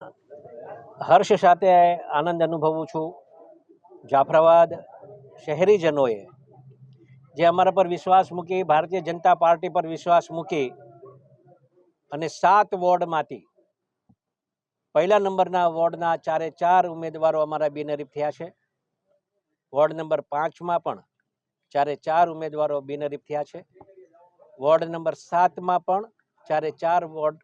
હર્ષ સાથે આનંદ અનુભવું છું. જાફરાબાદ શહેરીજનોએ જે અમારા પર વિશ્વાસ મૂકી, ભારતીય જનતા પાર્ટી પર વિશ્વાસ મૂકી અને સાત વોર્ડમાંથી પહેલા નંબરના વોર્ડના ચારે ચાર ઉમેદવારો અમારા બિનહરીફ થયા છે. વોર્ડ નંબર પાંચમાં પણ ચારે ચાર ઉમેદવારો બિનહરીફ થયા છે. વોર્ડ નંબર સાતમાં પણ ચારે ચાર વોર્ડ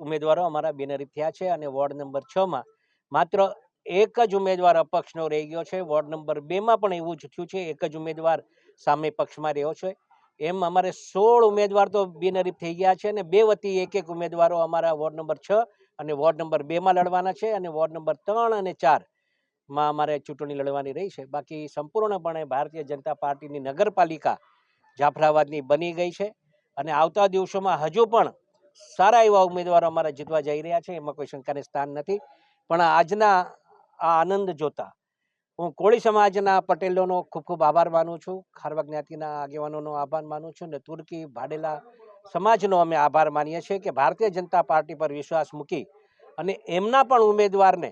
ઉમેદવારો અમારા બિનહરીફ થયા છે અને વોર્ડ નંબર છમાં માત્ર એક જ ઉમેદવાર અપક્ષનો રહી ગયો છે. વોર્ડ નંબર બેમાં પણ એવું જ થયું છે. એક જ ઉમેદવાર સામે પક્ષમાં રહ્યો છે. એમ અમારે સોળ ઉમેદવાર તો બિનહરીફ થઈ ગયા છે અને બે વતી એક એક ઉમેદવારો અમારા વોર્ડ નંબર છ અને વોર્ડ નંબર બેમાં લડવાના છે અને વોર્ડ નંબર ત્રણ અને ચારમાં અમારે ચૂંટણી લડવાની રહી છે. બાકી સંપૂર્ણપણે ભારતીય જનતા પાર્ટીની નગરપાલિકા જાફરાબાદની બની ગઈ છે અને આવતા દિવસોમાં હજુ પણ સારા એવા ઉમેદવારો અમારા જીતવા જઈ રહ્યા છે, એમાં કોઈ શંકાને સ્થાન નથી. પણ આજના આ આનંદ જોતા હું કોળી સમાજના પટેલોનો ખૂબ ખૂબ આભાર માનું છું, ખારવા જ્ઞાતિના આગેવાનોનો આભાર માનું છું ને તુર્કી ભાડેલા સમાજનો અમે આભાર માનીએ છીએ કે ભારતીય જનતા પાર્ટી પર વિશ્વાસ મૂકી અને એમના પણ ઉમેદવારને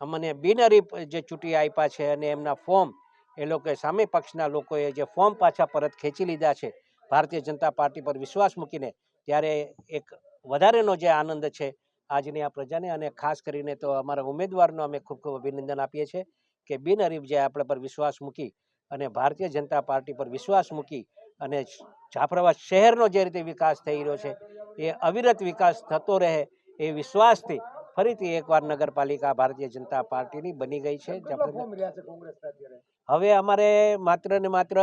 અમને બિનહરીફ જે ચૂંટી આપ્યા છે અને એમના ફોર્મ એ લોકોએ સામે પક્ષના લોકોએ જે ફોર્મ પાછા પરત ખેંચી લીધા છે, ભારતીય જનતા પાર્ટી પર વિશ્વાસ મૂકીને ત્યારે એક વધારેનો જે આનંદ છે આજની આ પ્રજાને અને ખાસ કરીને તો અમારા ઉમેદવારનો અમે ખૂબ ખૂબ અભિનંદન આપીએ છીએ કે બિનહરીફ જે આપણા પર વિશ્વાસ મૂકી અને ભારતીય જનતા પાર્ટી પર વિશ્વાસ મૂકી અને જાફરાબાદ શહેરનો જે રીતે વિકાસ થઈ રહ્યો છે એ અવિરત વિકાસ થતો રહે એ વિશ્વાસથી ફરીથી એકવાર નગરપાલિકા ભારતીય જનતા પાર્ટીની બની ગઈ છે. હવે અમારે માત્ર ને માત્ર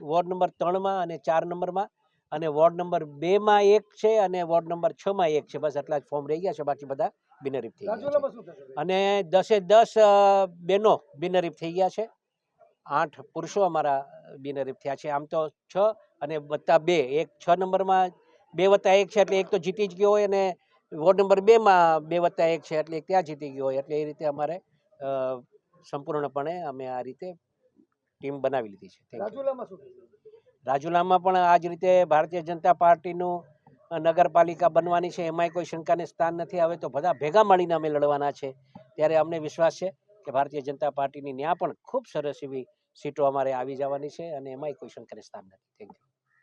વોર્ડ નંબર ત્રણમાં અને ચાર નંબરમાં અને વોર્ડ નંબર બેમાં એક છે અને વોર્ડ નંબર છમાં એક છે. બસ આટલા જ ફોર્મ રહી ગયા છે. બાકી બધા બિનરીફ થઈ ગયા છે. અને દસે દસ બહેનો બિનરીફ થઈ ગયા છે. આઠ પુરુષો અમારા બિનરીફ થયા છે. આમ તો છ અને વત્તા બે. એક છ નંબરમાં બે વત્તા એક છે એટલે એક તો જીતી જ ગયો હોય અને વોર્ડ નંબર બેમાં બે વત્તા એક છે એટલે એક ત્યાં જીતી ગયો હોય. એટલે એ રીતે અમારે સંપૂર્ણપણે અમે આ રીતે ટીમ બનાવી લીધી છે. રાજુલામાં પણ આ જ રીતે ભારતીય જનતા પાર્ટીનું નગરપાલિકા બનવાની છે, એમાંય કોઈ શંકાને સ્થાન નથી. હવે તો બધા ભેગા મળીને અમે લડવાના છે. ત્યારે અમને વિશ્વાસ છે કે ભારતીય જનતા પાર્ટીની ત્યાં પણ ખૂબ સરસ એવી સીટો અમારે આવી જવાની છે અને એમાંય કોઈ શંકાને સ્થાન નથી. Thank you